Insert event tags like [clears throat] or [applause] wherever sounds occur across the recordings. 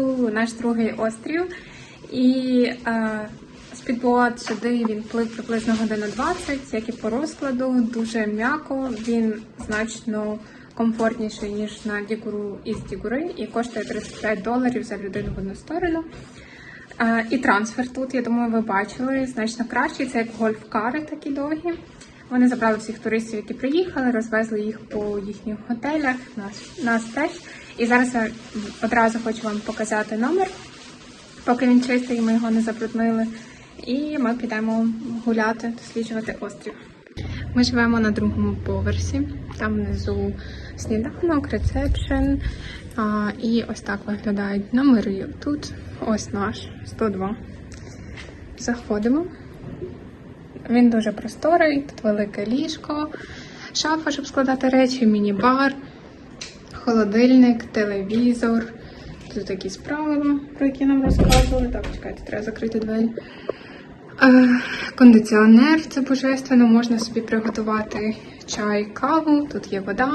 на наш другий острів. І е, спідбот сюди він плив приблизно годину 20, як і по розкладу, дуже м'яко. Він значно комфортніший, ніж на Дігуру із Дігури, і коштує 35 доларів за людину в одну сторону. Е, і трансфер тут, я думаю, ви бачили, значно кращий. Це як гольф-кари такі довгі. Вони забрали всіх туристів, які приїхали, розвезли їх по їхніх готелях, нас, нас теж. І зараз я одразу хочу вам показати номер, поки він чистий, ми його не забруднили. І ми підемо гуляти, досліджувати острів. Ми живемо на другому поверсі, там внизу сніданок, ресепшн. А, і ось так виглядають номери тут. Ось наш 102. Заходимо. Він дуже просторий, тут велике ліжко, шафа, щоб складати речі, міні-бар, холодильник, телевізор. Тут якісь правила, про які нам розказували. Так, чекайте, треба закрити двері. Е, кондиціонер це божественно, можна собі приготувати чай, каву, тут є вода,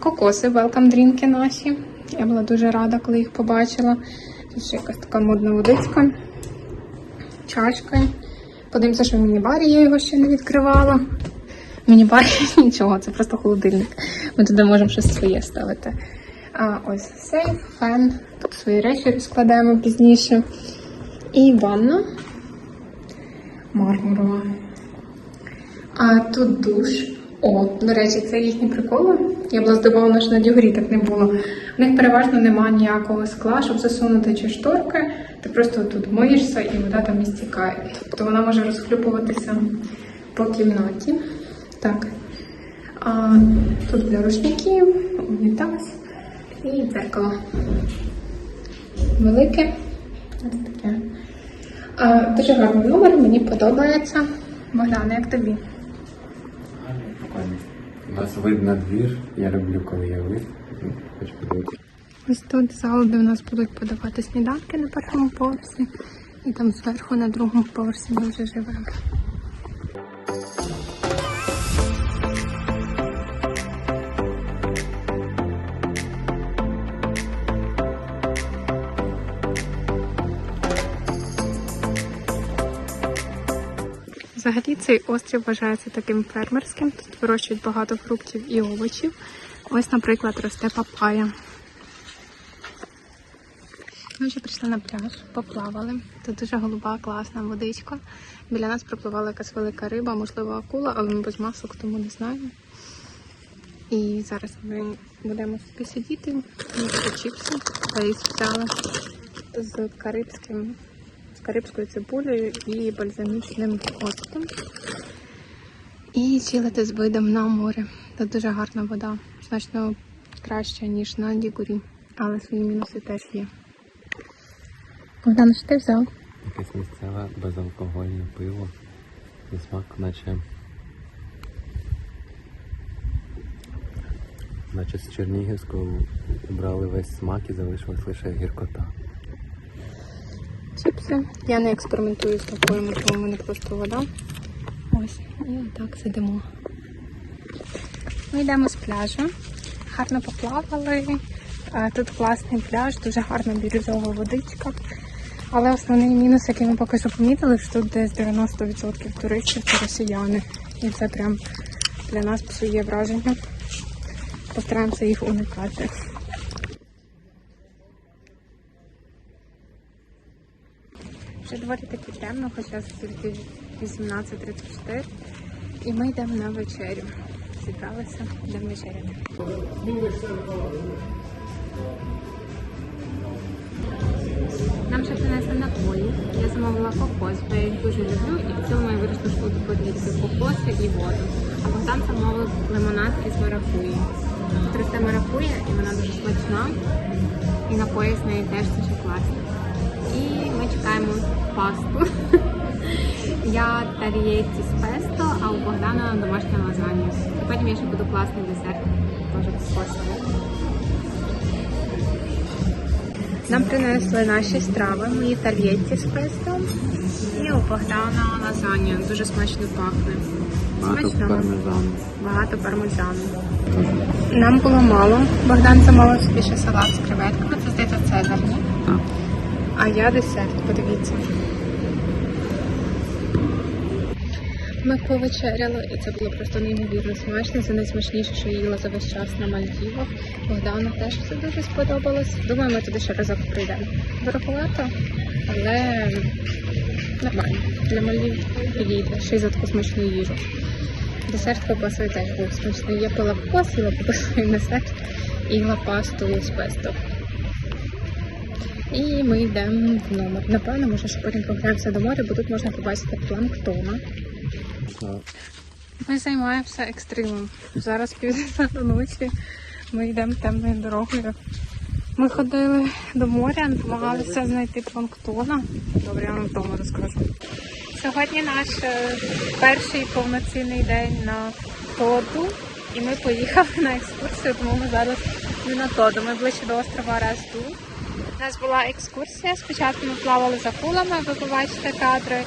кокоси, welcome дрінки наші. Я була дуже рада, коли їх побачила. Тут ще якась така модна водичка, чашка. Подивимося, що в міні-барі я його ще не відкривала. В міні-барі [laughs] нічого, це просто холодильник. Ми туди можемо щось своє ставити. А ось сейф, фен. Тут свої речі розкладаємо пізніше. І ванна мармурова. А тут душ. О, до речі, це їхні приколи. Я була здивована, що на дігорі так не було. У них переважно немає ніякого скла, щоб засунути чи шторки. Ти просто тут миєшся і вода там і стікає. Тобто вона може розхлюпуватися по кімнаті. Так. А, тут для рушників, унітаз і дзеркало. Велике. Ось таке. А, дуже гарний номер, мені подобається. Богдане, як тобі? У вас вид на двір. Я люблю, коли є вид. Хочу подивитися. Ось тут зал, де у нас будуть подавати сніданки на першому поверсі. І там зверху на другому поверсі ми вже живемо. Взагалі цей острів вважається таким фермерським. Тут вирощують багато фруктів і овочів. Ось, наприклад, росте папая. Ми вже прийшли на пляж, поплавали. Тут дуже голуба, класна водичка. Біля нас пропливала якась велика риба, можливо, акула, але ми без масок, тому не знаємо. І зараз ми будемо собі сидіти, їсти чіпси, лейс взяли з карибським, з карибською цибулею і бальзамічним оцтом. І чилити з видом на море. Тут дуже гарна вода, значно краща, ніж на Дігурі, але свої мінуси теж є. Богдан, що ти взяв? Якесь місцеве безалкогольне пиво. На смак, наче. Наче з Чернігівського брали весь смак і залишилась лише гіркота. Чіпси. Я не експериментую з напоями, тому в мене просто вода. Ось, і так сидимо. Ми йдемо з пляжу. Гарно поплавали. Тут класний пляж, дуже гарна бірюзова водичка. Але основний мінус, який ми поки що помітили, що тут десь 90% туристів це росіяни. І це прям для нас псує враження. Постараємося їх уникати. Доволі таки темно, хоча тільки 18.34. І ми йдемо на вечерю. Зібралися, йдемо вечеряти. Нам ще принесли напої. Я замовила кокос, бо я їх дуже люблю, і в цілому я вирішила, що буду пити кокоси і воду. А Богдан замовив лимонад із маракуї. Тут росте маракуя, і вона дуже смачна. І напої з неї теж дуже класні. І чекаємо пасту. [laughs] Я тарієці з песто, а у Богдана домашня лазанья. потім я ще буду класний десерт. Теж кокосовий. Нам принесли наші страви, мої тальєтті з пестом. І у Богдана лазанья. Дуже смачно пахне. Смачно. пармезану. Багато пармезану. Нам було мало. Богдан замовив собі ще салат з креветками. Це здається цезарні. А я десерт, подивіться. Ми повечеряли, і це було просто неймовірно смачно. Це найсмачніше, що їла за весь час на Мальдівах. Богдану теж це дуже сподобалось. Думаю, ми туди ще разок прийдемо. Дороговато, але нормально. Для Мальдів підійде, ще й за таку смачну їжу. Десерт ковбасою теж був смачний. Я пила кокос, їла ковбасою десерт і їла пасту з песто. І ми йдемо в номер. Напевно, може, що потім програємося до моря, бо тут можна побачити планктона. Ми займаємося екстримом. Зараз півдесята ночі. Ми йдемо темною дорогою. Ми ходили до моря, намагалися знайти планктона. Добре, я вам вдома розкажу. Сьогодні наш е, перший повноцінний день на Тоду. І ми поїхали на екскурсію, тому ми зараз не на Тоду. Ми ближче до острова Разду. Нас була екскурсія. Спочатку ми плавали за кулами, ви побачите кадри.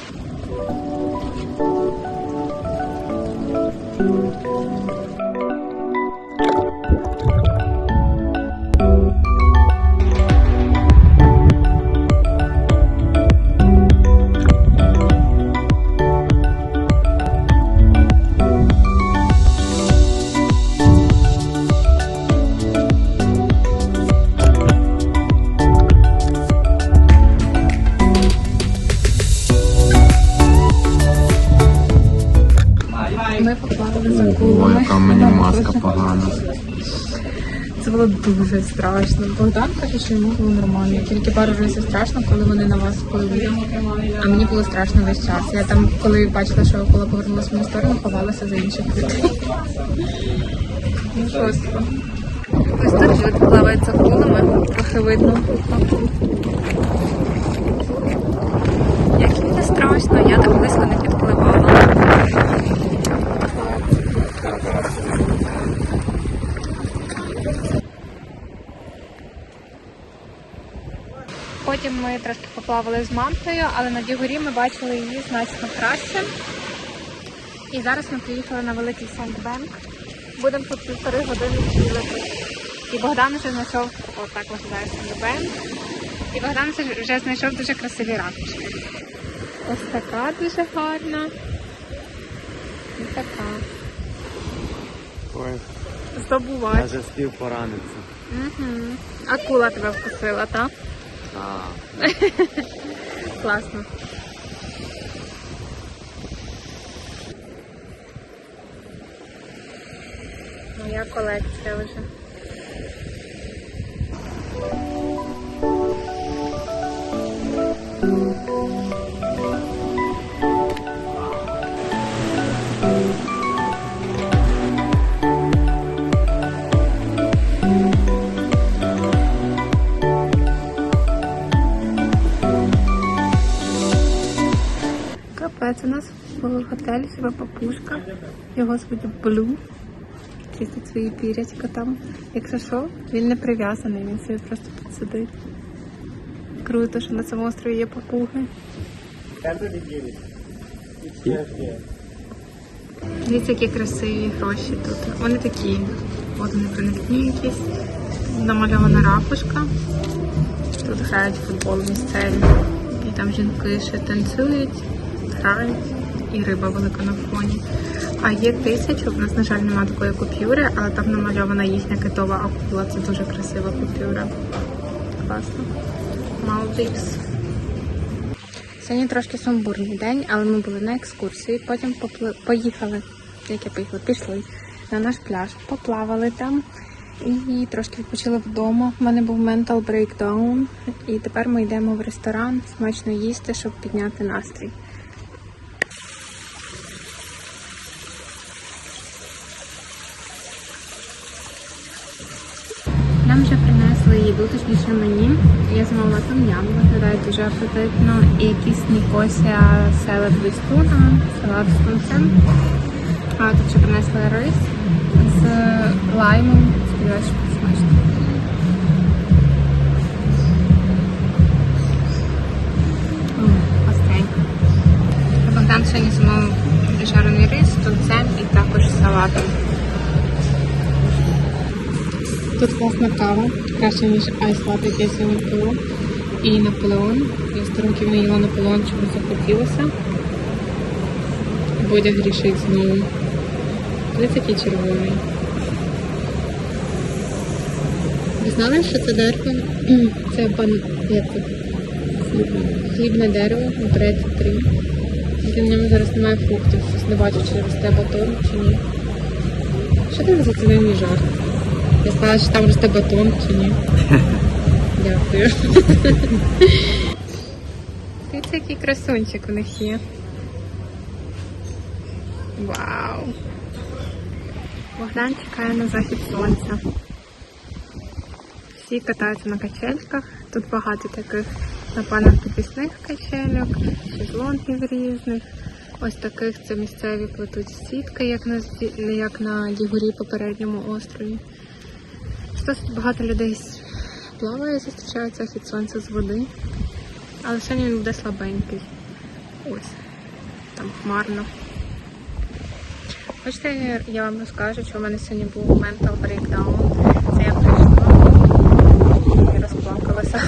Було дуже страшно. Богдан каже, що йому було нормально. Тільки пару разів страшно, коли вони на вас пливли. А мені було страшно весь час. Я там, коли бачила, що коли повернулася в мою сторону, ховалася за інших людей. Ну, жорстко. Ось тут люди плавають за кулами, трохи видно. Як не страшно, я так близько не підпливала. Потім ми трошки поплавали з мантою, але на Дігорі ми бачили її значно краще. І зараз ми приїхали на великий Сандбенк. Будемо тут півтори години чилити. І Богдан вже знайшов, отак виглядає Сандбенк. І Богдан вже- знайшов дуже красиві ракушки. Ось така дуже гарна. І така. Ой, Здобувач. я вже спів поранитися. Угу. Акула тебе вкусила, так? Класно. Моя колекція вже. В себе папушка. Його звуть Блю. Чистить свої пірячка там. Якщо що, він не прив'язаний, він собі просто тут сидить. Круто, що на цьому острові є папуги. Дивіться, які красиві гроші тут. Вони такі, от вони проникні якісь. Намальована ракушка. Тут грають футбол місцеві. І там жінки ще танцюють, грають, і риба велика на фоні. А є тисячу, в нас, на жаль, немає такої купюри, але там намальована їхня китова акула. Це дуже красива купюра. Класно. Малдивс. Сьогодні трошки сумбурний день, але ми були на екскурсії. Потім попли... поїхали. Як я поїхала? Пішли на наш пляж, поплавали там і трошки відпочили вдома. У мене був mental breakdown. І тепер ми йдемо в ресторан смачно їсти, щоб підняти настрій. Нам вже принесли їду, точніше мені. Я замовила там-ям, виглядає дуже апетитно. І якийсь Нікосія селед вістуна, салат з тунцем. А тут ще принесли рис з лаймом. Сподіваюся, що смачно. Остренько. Богдан сьогодні замовив жарений рис з тунцем і також салатом. Тут класна кава, краще ніж айс-латте, яке я сьогодні пила. І Наполеон. Я сто років не їла Наполеон, чому захотілося. Бодя грішить знову. Ось такий червоний. Ви знали, що це дерево? [clears throat] Це бан... як це? Хлібне дерево, бред 3. Тільки в ньому зараз немає фруктів. Щось не бачу, чи росте батон, чи ні. Що ти зацінив мій жарт? Я сказала, що там росте батон чи ні. [laughs] Дякую. [laughs] Дивіться, який красунчик у них є. Вау! Богдан чекає на захід сонця. Всі катаються на качельках. Тут багато таких, напевно, підвісних качельок, шезлонгів різних. Ось таких це місцеві плетуть сітки, як на, як на Дігурі попередньому острові. Досить багато людей плаває, зустрічають захід сонця з води. Але сьогодні він буде слабенький. Ось. Там хмарно. Хочете, я вам розкажу, що в мене сьогодні був mental breakdown. Це я прийшла і розплакалася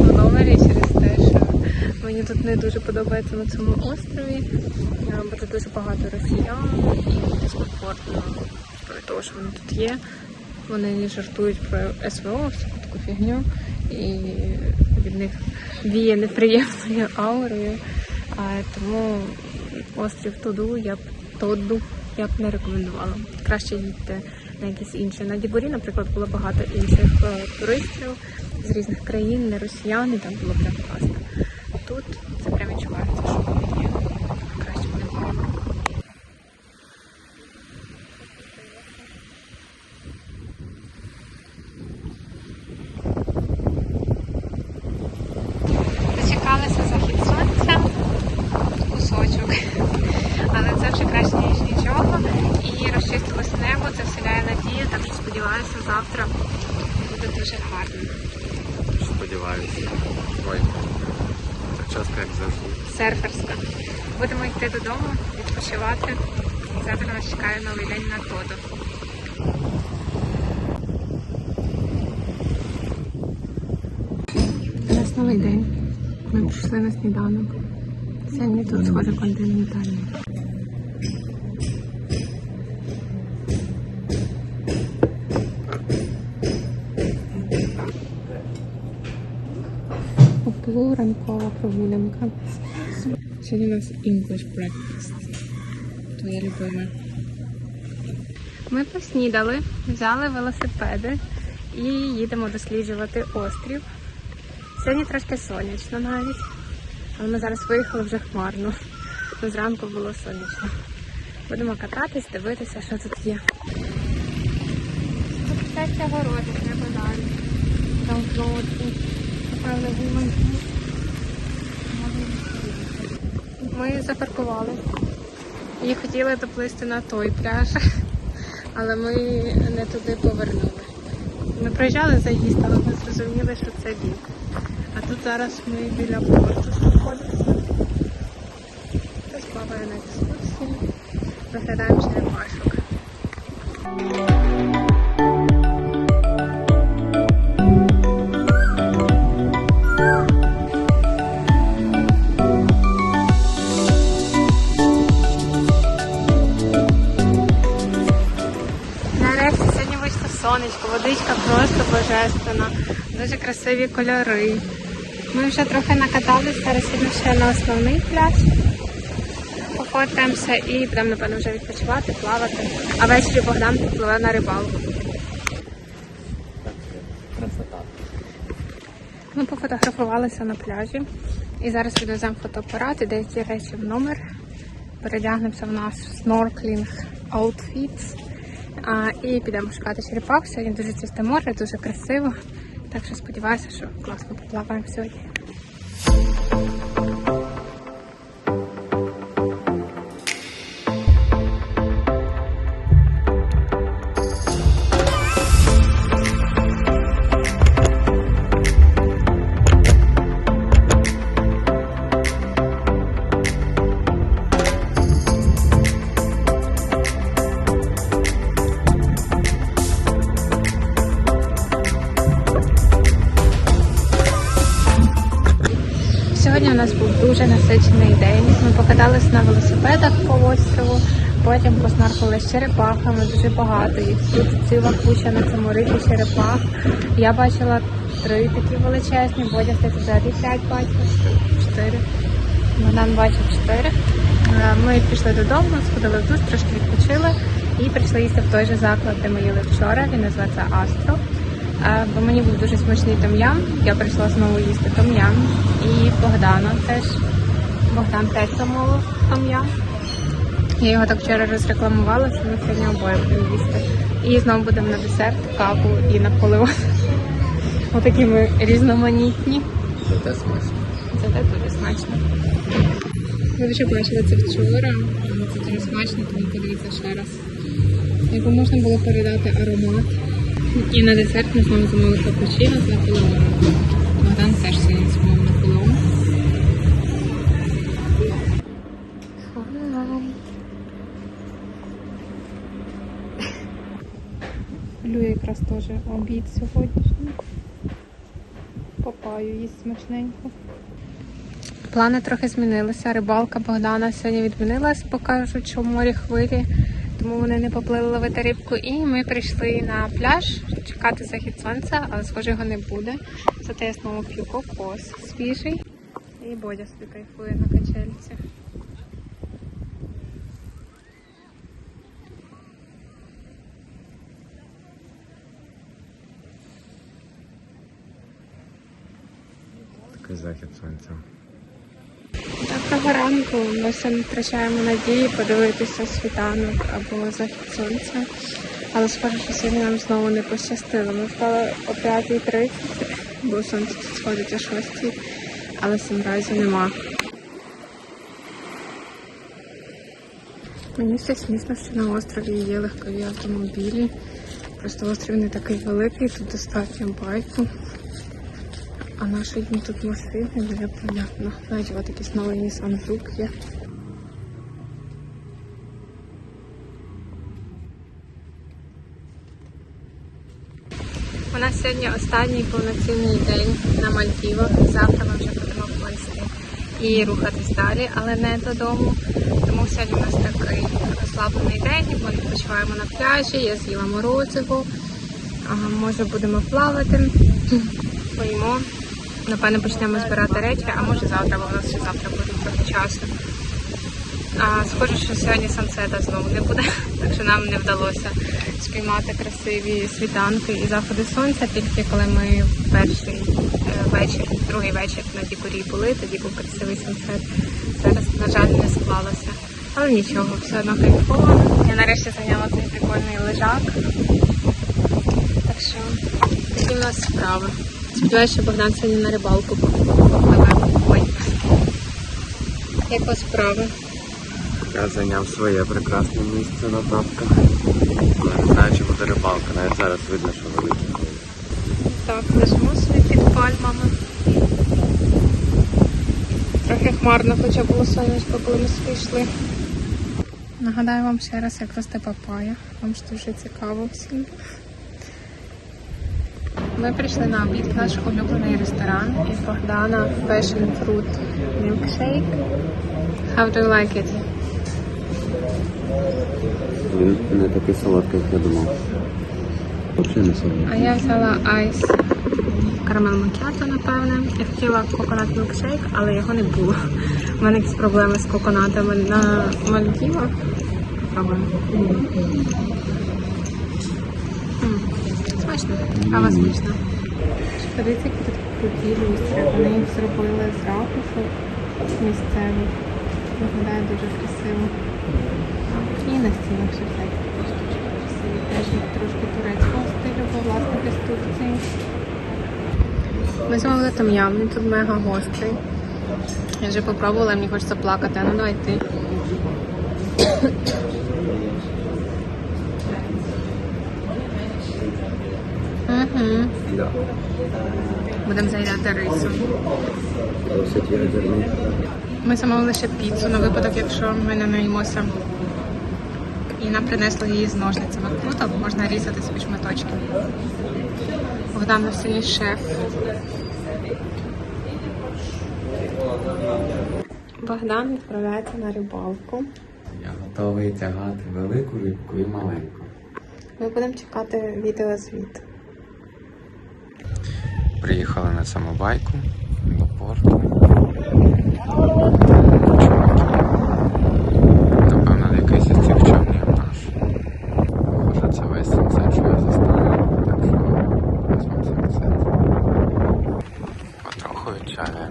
в номері через те, що мені тут не дуже подобається на цьому острові, тут дуже багато росіян і дискомфортно від того, що вони тут є. Вони жартують про СВО, всю таку фігню, і від них віє неприємною аурою. А, тому острів Тоду я б Тодду я б не рекомендувала. Краще їдьте на якісь інші. На Дібурі, наприклад, було багато інших е, туристів з різних країн, не росіян, там було прям класно. Тут це прям відчувається, що вони є. Краще б не було. Дочекалися захід сонця, кусочок. Але це вже краще, ніж нічого. І розчистилось небо, це вселяє надію, так що сподіваюся, завтра буде дуже гарно. Сподіваюся. Ой. Прическа як завжди. Серферська. Будемо йти додому, відпочивати. Завтра нас чекає новий день на Тодо. У нас новий день. Прийшли на сніданок. Сьогодні тут схоже континентальний. Уплу ранкова прогулянка. Сьогодні у нас English breakfast. Твоє любиме. Ми поснідали, взяли велосипеди і їдемо досліджувати острів. Сьогодні трошки сонячно навіть. Але ми зараз виїхали вже хмарно. Ну, зранку було сонячно. Будемо кататись, дивитися, що тут є. Тут щастя городи, треба далі. Там знову напевно, виманки. Ми запаркували і хотіли доплисти на той пляж, але ми не туди повернули. Ми проїжджали заїзд, але ми зрозуміли, що це бік. Тут зараз ми біля порту знаходимося. Хтось плаває на екскурсії. Заглядаємо черепашок. Нарешті сьогодні вийшло сонечко, водичка просто божественна, дуже красиві кольори. Ми вже трохи накаталися, зараз ще на основний пляж. Пофоткаємося і будемо, напевно, вже відпочивати, плавати. А ввечері Богдан підпливе на рибалку. Красота. Ми пофотографувалися на пляжі і зараз відвеземо фотоапарат і деякі речі в номер. Передягнемося в наш snorkeling outfits. А, і підемо шукати черепах. Сьогодні дуже чисте море, дуже красиво. Так що сподіваюся, що класно поплаваємо сьогодні. Дуже насичений день. Ми покатались на велосипедах по острову, потім поснаркали з черепахами, дуже багато їх. Тут ціла куча на цьому рифі черепах. Я бачила три такі величезні, Бодя взагалі п'ять бачив, чотири. Богдан бачив чотири. Е, Ми пішли додому, сходили в душ, трошки відпочили і прийшли їсти в той же заклад, де ми їли вчора. Він називається Астро. Бо мені був дуже смачний том'ям. Я прийшла знову їсти том'ям. І Богдана теж. Богдан теж замовив том'ям. Я його так вчора розрекламувала, що ми сьогодні обоє будемо їсти. І знову будемо на десерт, каву і Наполеон. [laughs] Отакі ми різноманітні. Зате смачно. Це так дуже смачно. Ви вже бачили це вчора, це дуже смачно, тому подивіться ще раз. Яку можна було передати аромат. І на десерт ми знову замовили капучино з Наполеоном. Богдан теж сьогодні замовив Наполеон. Лю якраз теж обід сьогоднішній. Папаю їсть смачненько. Плани трохи змінилися. Рибалка Богдана сьогодні відмінилась, бо кажуть, що в морі хвилі, тому вони не поплили ловити рибку. І ми прийшли на пляж чекати захід сонця, але схоже його не буде. Зате я знову п'ю кокос свіжий. І Бодя собі кайфує на качельці. Такий захід сонця. Доброго ранку. Ми ще не втрачаємо надії подивитися світанок або захід сонця. Але схоже, що сьогодні нам знову не пощастило. Ми встали о 5.30, бо сонце сходить о 6, але сенразі нема. Мені все смішно, що на острові є легкові автомобілі. Просто острів не такий великий, тут достатньо байку. А наші їм тут машини, непонятно. Навіть от якийсь новий Nissan Juke є. У нас сьогодні останній повноцінний день на Мальдівах. Завтра ми вже будемо плисти і рухатись далі, але не додому. Тому сьогодні у нас такий розслаблений день. Ми відпочиваємо на пляжі, я з'їла морозиво. Може будемо плавати, поїмо. Напевно, почнемо збирати речі, а може завтра, бо в нас ще завтра буде трохи часу. А, схоже, що сьогодні сансета знову не буде, [laughs] так що нам не вдалося спіймати красиві світанки і заходи сонця, тільки коли ми перший е, вечір, другий вечір на Дікурі були, тоді був красивий сансет. Зараз, на жаль, не склалося. Але нічого, все одно кайфово. Я нарешті зайняла цей прикольний лежак. Так що такі в нас справи. Сподіваюся, що Богдан сьогодні на рибалку. Ой. Як вас справи? Я зайняв своє прекрасне місце на тапках. Не знаю, чи буде рибалка. Навіть зараз видно, що великі. Так, лежимо собі під пальмами. Трохи хмарно, хоча було сонечко, коли ми собі йшли. Нагадаю вам ще раз, як росте папая. Вам ж дуже цікаво всім. Ми прийшли на обід в наш улюблений ресторан із Богдана Passion Fruit Milkshake. How do you like it? Він не такий солодкий, як я думав. Взагалі не солодкий. А я взяла айс карамел макіато, напевне. Я хотіла коконат мілкшейк, але його не було. У мене якісь проблеми з коконатами на Мальдівах. Попробуємо. М, Смачно, кава смачна. Подивіться, які тут круті люстри. Вони їх зробили з ракушок місцевих. Виглядає дуже красиво. І на стінах ще всякі штучки красиві. Теж їх трошки турецького стилю, бо власники з Турції. Ми замовили там ям, тут мега гострий. Я вже попробувала, мені хочеться плакати. А Ну давай ти. Угу. Да. Будемо заїдати рисом. Ми замовили ще піцу на випадок, якщо ми не наїмося. І нам принесли її з ножницями. Круто, можна різати собі шматочки. Богдан на сьогодні шеф. Богдан відправляється на рибалку. Я готовий тягати велику рибку і маленьку. Ми будемо чекати відеозвіт. Приїхали на самобайку до порту. Чуваки. Напевно, якийсь із цих човнів наш. Може це весь сенсет, що я заставив. Так що візьмемо сенсет. Потроху відчає.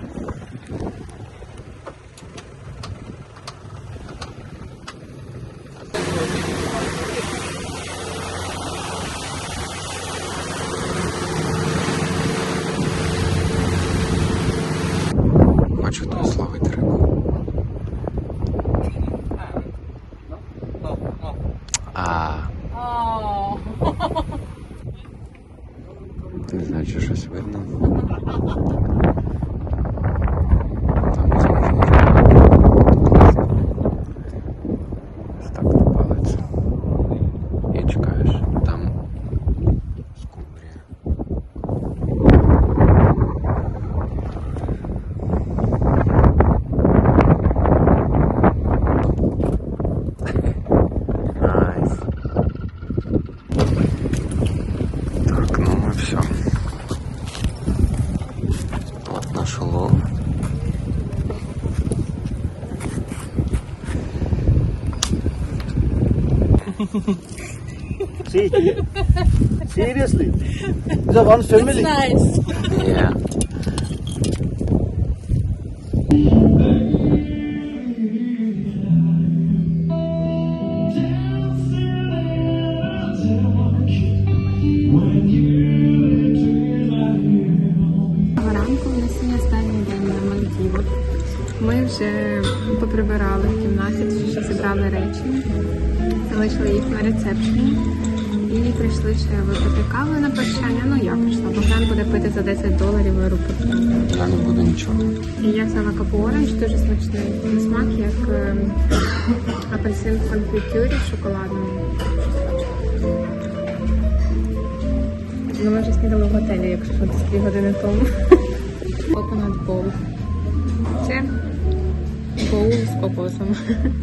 Хочу тут словити рибу. А. Не знаю, чи щось видно. Там це Ось так на палець. І чекаєш. Там скумбрія. Найс. Так, ну мы все. Вот наш улов. See? Seriously? These are one family. Yeah. День на Мальдівах. Ми вже поприбирали в кімнаті, ще зібрали речі, залишили їх на рецепшені і прийшли ще випити каву на прощання. Ну я прийшла. Богдан буде пити за 10 доларів в аеропорту. Я не буду нічого. І я взяла капу оранж, дуже смачний на смак, як е, апельсин в конфітюрі шоколадному. Ну, ми вже снідали в готелі, якщо десь дві години тому. Coconut bowl. Це боул з кокосом.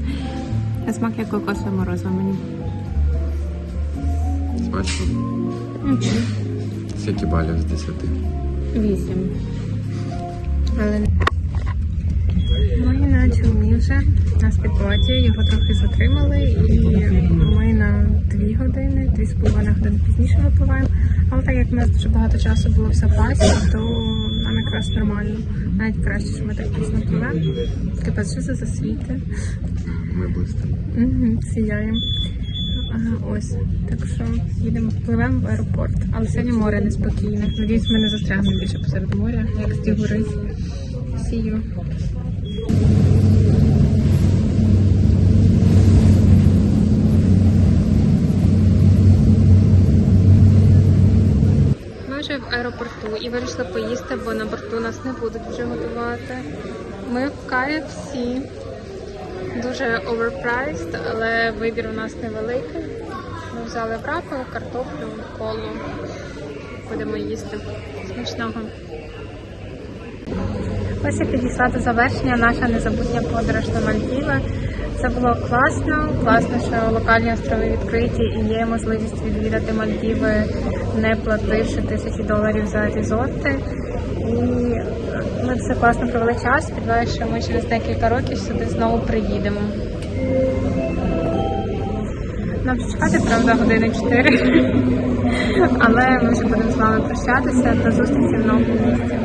[laughs] На смак як кокосове морозиво мені. Смачно. Скільки балів з 10? Вісім. Але ми на човні вже на спідботі, його трохи затримали, і ми на дві години, дві з половиною години пізніше випливаємо. Але так як в нас дуже багато часу було в запасі, то нам якраз нормально. Навіть краще, що ми так пізно пливемо. Типа, що це за світи? Ми блистимо. Угу, сіяємо. Ось. Так що їдемо, пливемо в аеропорт. Але сьогодні море неспокійне. Надіюсь, ми не застрягнемо більше посеред моря, як стігури. Сію. Ми вже в аеропорту і вирішили поїсти, бо на борту нас не будуть вже готувати. Ми в KFC. Дуже overpriced, але вибір у нас невеликий. Ми взяли враку, картоплю, колу. Будемо їсти. Смачного. Ось і підійшла до завершення наша незабутня подорож на Мальдіви. Це було класно. Класно, що локальні острови відкриті і є можливість відвідати Мальдіви, не плативши тисячі доларів за різотти. І ми все класно провели час. Сподіваюся, що ми через декілька років сюди знову приїдемо. Нам чекати, правда, години 4. Але ми вже будемо з вами прощатися. До зустрічі в новому місці.